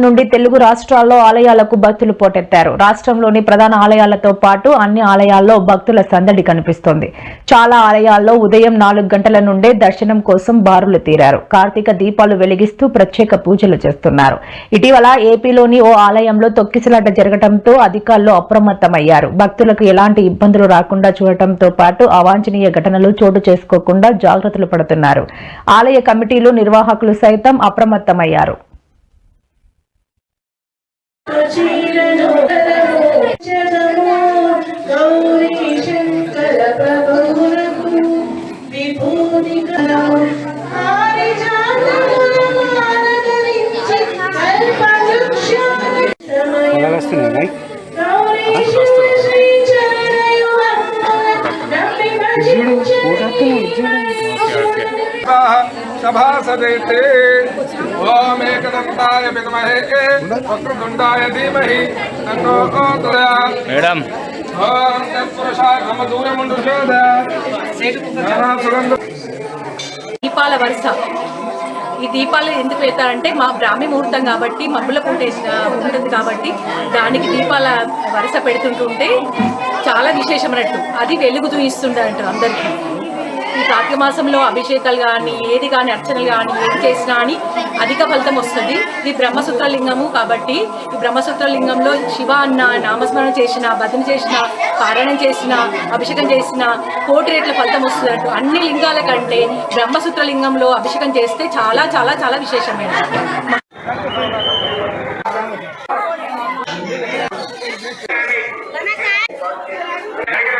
నుండి తెలుగు రాష్ట్రాల్లో ఆలయాలకు భక్తులు పోటెత్తారు. రాష్ట్రంలోని ప్రధాన ఆలయాలతో పాటు అన్ని ఆలయాల్లో భక్తుల సందడి కనిపిస్తోంది. చాలా ఆలయాల్లో ఉదయం నాలుగు గంటల నుండే దర్శనం కోసం బారులు తీరారు. కార్తీక దీపాలు వెలిగిస్తూ ప్రత్యేక పూజలు చేస్తున్నారు. ఇటీవల ఏపీలోని ఓ ఆలయంలో తొక్కిసలాట జరగడంతో అధికారులు అప్రమత్తమయ్యారు. భక్తులకు ఎలాంటి ఇబ్బందులు రాకుండా చూడటంతో పాటు అవాంఛనీయ ఘటనలు చోటు చేసుకోకుండా జాగ్రత్తలు పడుతున్నారు. ఆలయ కమిటీలు నిర్వాహకులు సైతం అప్రమత్తమయ్యారు. గౌరీ శంకర ప్రభువులకు सभासदेते ओम एकदन्ताय विद्महे वक्रतुण्डाय धीमहि तन्नो प्रचोदयात् మేడం ओम तत्पुरुषाय मम दूरमुण्डुषोद सुगन्ध దీపాల వరుస ఈ దీపాలు ఎందుకు పెడతారంటే మా బ్రాహ్మీ ముహూర్తం కాబట్టి మబ్బుల పూట వేసిన- ఉంటుంది కాబట్టి దానికి దీపాల వరుస పెడుతుంటుంటే చాలా విశేషమైనట్టు అది వెలుగు చూయిస్తుండే అందరికీ. ఈ కార్తీక మాసంలో అభిషేకాలు కానీ ఏది కానీ అర్చనలు కానీ ఏది చేసినా అని అధిక ఫలితం వస్తుంది. ఇది బ్రహ్మసూత్ర లింగము కాబట్టి ఈ బ్రహ్మసూత్ర లింగంలో శివ అన్న నామస్మరణ చేసిన భజన చేసిన పారాయణం చేసిన అభిషేకం చేసిన కోటి రేట్ల ఫలితం వస్తుంది అన్ని లింగాల కంటే బ్రహ్మసూత్ర లింగంలో అభిషేకం చేస్తే చాలా చాలా చాలా విశేషమైన Yeah.